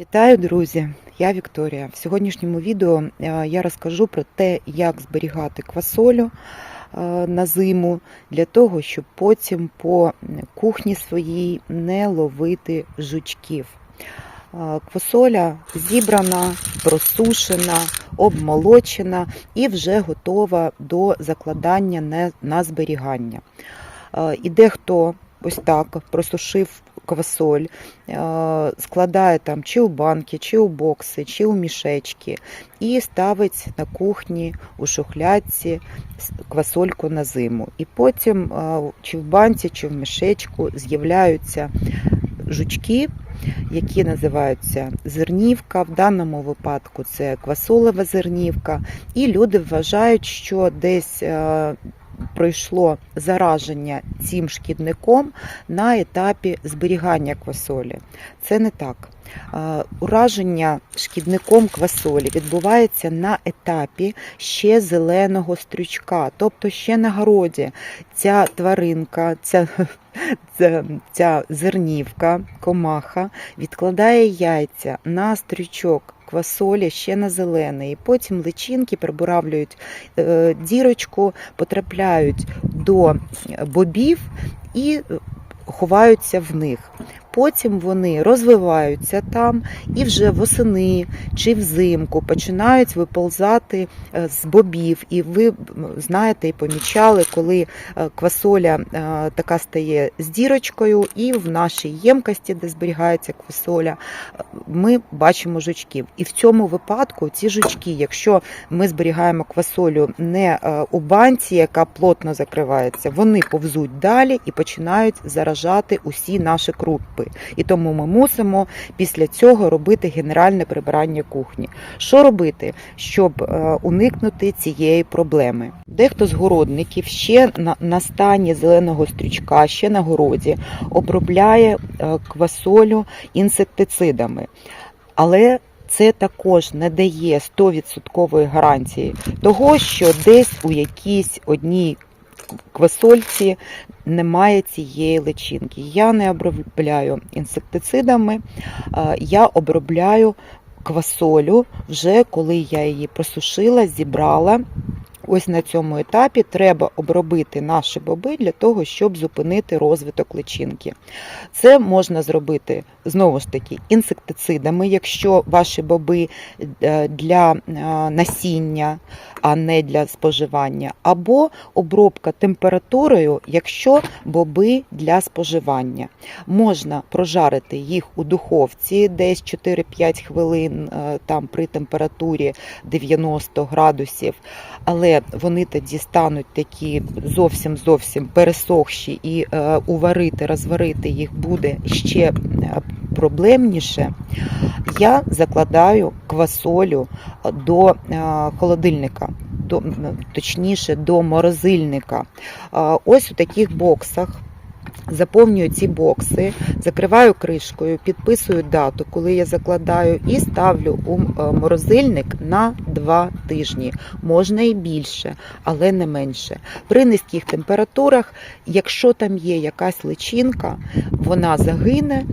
Вітаю, друзі! Я Вікторія. В сьогоднішньому відео е, я розкажу про те, як зберігати квасолю е, на зиму для того, щоб потім по кухні своїй не ловити жучків. Е, Квасоля зібрана, просушена, обмолочена і вже готова до закладання на- зберігання. І дехто ось так просушив квасоль, е, складає там чи у банки, чи у бокси, чи у мішечки, і ставить на кухні у шухлядці квасольку на зиму. І потім е, чи в банці, чи в мішечку з'являються жучки, які називаються зернівка. В даному випадку це квасолева зернівка. І люди вважають, що десь е, пройшло зараження цим шкідником на етапі зберігання квасолі. Це не так. Ураження шкідником квасолі відбувається на етапі ще зеленого стрючка, тобто ще на городі ця тваринка, ця, ця, зернівка, комаха відкладає яйця на стрючок квасолі ще на зелений. Потім личинки прибуравлюють е, дірочку, потрапляють до бобів і ховаються в них. Потім вони розвиваються там і вже восени чи взимку починають виползати е, з бобів. І ви знаєте і помічали, коли е, квасоля е, така стає з дірочкою, і в нашій ємкості, де зберігається квасоля, ми бачимо жучків. І в цьому випадку ці жучки, якщо ми зберігаємо квасолю не у банці, яка плотно закривається, вони повзуть далі і починають заражати усі наші крупи. І тому ми мусимо після цього робити генеральне прибирання кухні. Що робити, щоб е, уникнути цієї проблеми? Дехто з городників ще на, на стані зеленого стрічка, ще на городі, обробляє е, квасолю інсектицидами. Але це також не дає 100% гарантії того, що десь у якійсь одній квасольці немає цієї личинки. Я не обробляю інсектицидами, я обробляю квасолю вже коли я її просушила, зібрала. Ось на цьому етапі треба обробити наші боби для того, щоб зупинити розвиток личинки. Це можна зробити знову ж таки інсектицидами, якщо ваші боби е, для е, насіння, а не для споживання, або обробка температурою, якщо боби для споживання. Можна прожарити їх у духовці десь 4-5 хвилин е, там при температурі 90 градусів, але вони тоді стануть такі зовсім зовсім пересохші, і е, уварити, розварити їх буде ще е, проблемніше. Я закладаю квасолю до е, холодильника. До, точніше, до морозильника. Е, Ось у таких боксах заповнюю ці бокси, закриваю кришкою, підписую дату, коли я закладаю, і ставлю у е, морозильник на 2 тижні. Можна і більше, але не менше. При низьких температурах, якщо там є якась личинка, вона загине.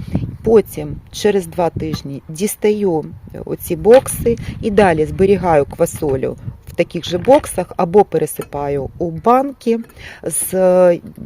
Потім через 2 тижні дістаю оці бокси і далі зберігаю квасолю таких же боксах або пересипаю у банки з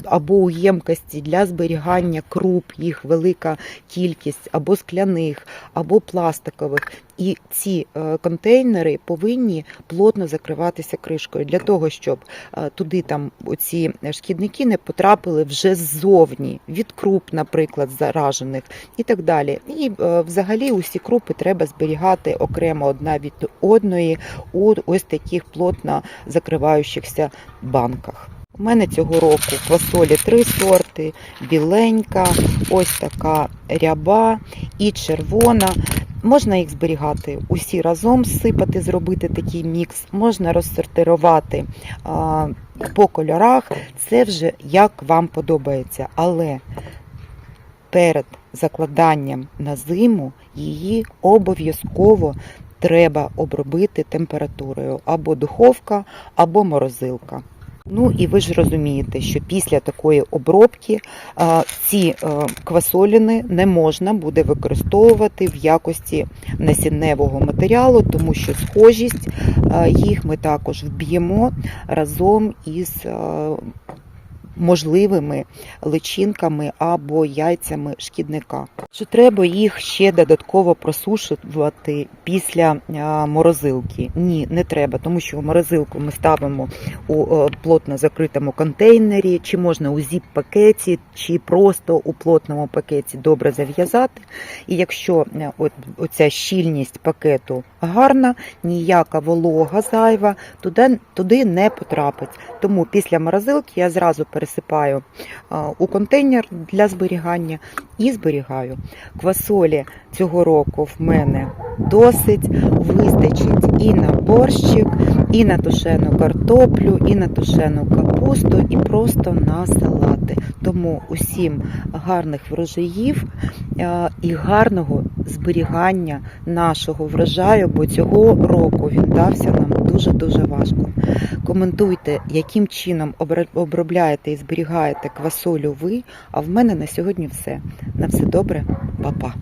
або у ємкості для зберігання круп, їх велика кількість, або скляних, або пластикових. І ці е, контейнери повинні плотно закриватися кришкою для того, щоб е, туди там оці шкідники не потрапили вже ззовні від круп, наприклад, заражених і так далі. І е, взагалі усі крупи треба зберігати окремо одна від одної у ось таких плотно закриваючихся банках. У мене цього року квасолі три сорти: біленька, ось така ряба і червона. Можна їх зберігати усі разом, сипати, зробити такий мікс, можна розсортирувати по кольорах. Це вже як вам подобається. Але перед закладанням на зиму її обов'язково треба обробити температурою або духовка, або морозилка. Ну і ви ж розумієте, що після такої обробки ці е, квасоліни не можна буде використовувати в якості насінневого матеріалу, тому що схожість їх ми також вб'ємо разом із е, можливими личинками або яйцями шкідника. Чи треба їх ще додатково просушувати після морозилки? Ні, не треба, тому що морозилку ми ставимо у е, плотно закритому контейнері, чи можна у зіп-пакеті, чи просто у плотному пакеті добре зав'язати. І якщо е, оця щільність пакету гарна, ніяка волога зайва туди, не потрапить. Тому після морозилки я зразу пересипаю а, у контейнер для зберігання і зберігаю. Квасолі цього року в мене досить вистачить і на борщик, і на тушену картоплю, і на тушену капусту, і просто на салати. Тому усім гарних врожаїв е, і гарного зберігання нашого врожаю, бо цього року він дався нам дуже-дуже важко. Коментуйте, яким чином обробляєте і зберігаєте квасолю ви. А в мене на сьогодні все. На все добре, па-па.